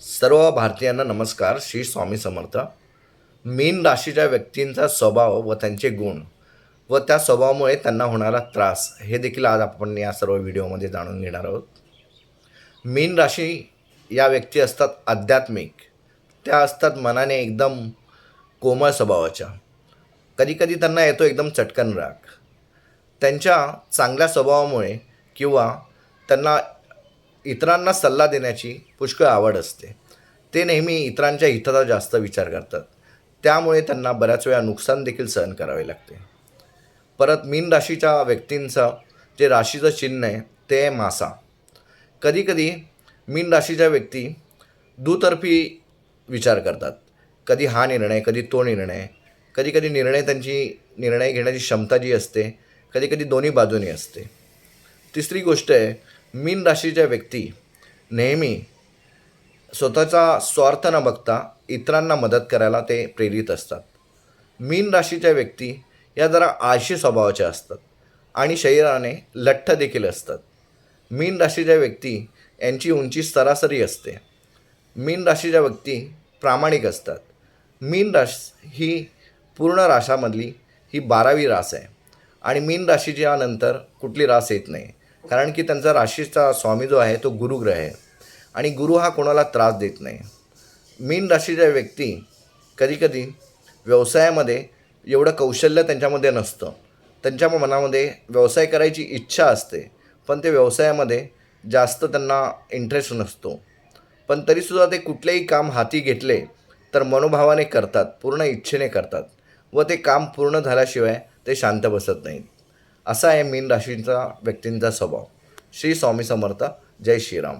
सर्व भारतीयांना नमस्कार श्री स्वामी समर्थ. मीन राशीच्या व्यक्तींचा स्वभाव व त्यांचे गुण व त्या स्वभावामुळे त्यांना होणारा त्रास हे देखील आज आपण या सर्व व्हिडिओमध्ये जाणून घेणार आहोत. मीन राशी या व्यक्ती असतात आध्यात्मिक. त्या असतात मनाने एकदम कोमळ स्वभावाच्या. कधीकधी त्यांना येतो एकदम चटकन राग. त्यांच्या चांगल्या स्वभावामुळे किंवा त्यांना इतरांना सल्ला देण्याची पुष्कळ आवड असते. ते नेहमी इतरांच्या हिताचा जास्त विचार करतात. त्यामुळे त्यांना बऱ्याच वेळा नुकसान देखील सहन करावे लागते. परत मीन राशीच्या व्यक्तींचं जे राशीचं चिन्ह आहे ते आहे मासा. कधीकधी मीन राशीच्या व्यक्ती दुतर्फी विचार करतात. कधी हा निर्णय कधी तो निर्णय. कधी कधी निर्णय त्यांची निर्णय घेण्याची क्षमता जी असते कधीकधी दोन्ही बाजूनी असते. तिसरी गोष्ट आहे मीन राशीच्या व्यक्ती नेहमी स्वतःचा स्वार्थ न बघता इतरांना मदत करायला ते प्रेरित असतात. मीन राशीच्या व्यक्ती या जरा आळशी स्वभावाच्या असतात आणि शरीराने लठ्ठ देखील असतात. मीन राशीच्या व्यक्ती यांची उंची सरासरी असते. मीन राशीच्या व्यक्ती प्रामाणिक असतात. मीन राश ही पूर्ण राशामधली ही बारावी रास आहे. आणि मीन राशीच्या नंतर कुठली रास येत नाही. कारण की त्यांचा राशीचा स्वामी जो आहे तो गुरुग्रह आहे. आणि गुरु हा कोणाला त्रास देत नाही. मीन राशीच्या व्यक्ती कधीकधी व्यवसायामध्ये एवढं कौशल्य त्यांच्यामध्ये नसतं. त्यांच्या मनामध्ये व्यवसाय करायची इच्छा असते पण ते व्यवसायामध्ये जास्त त्यांना इंटरेस्ट नसतो. पण तरीसुद्धा ते कुठलेही काम हाती घेतले तर मनोभावाने करतात पूर्ण इच्छेने करतात. व ते काम पूर्ण झाल्याशिवाय ते शांत बसत नाहीत. असा आहे मीन राशींचा व्यक्तींचा स्वभाव. श्री स्वामी समर्थ. जय श्रीराम.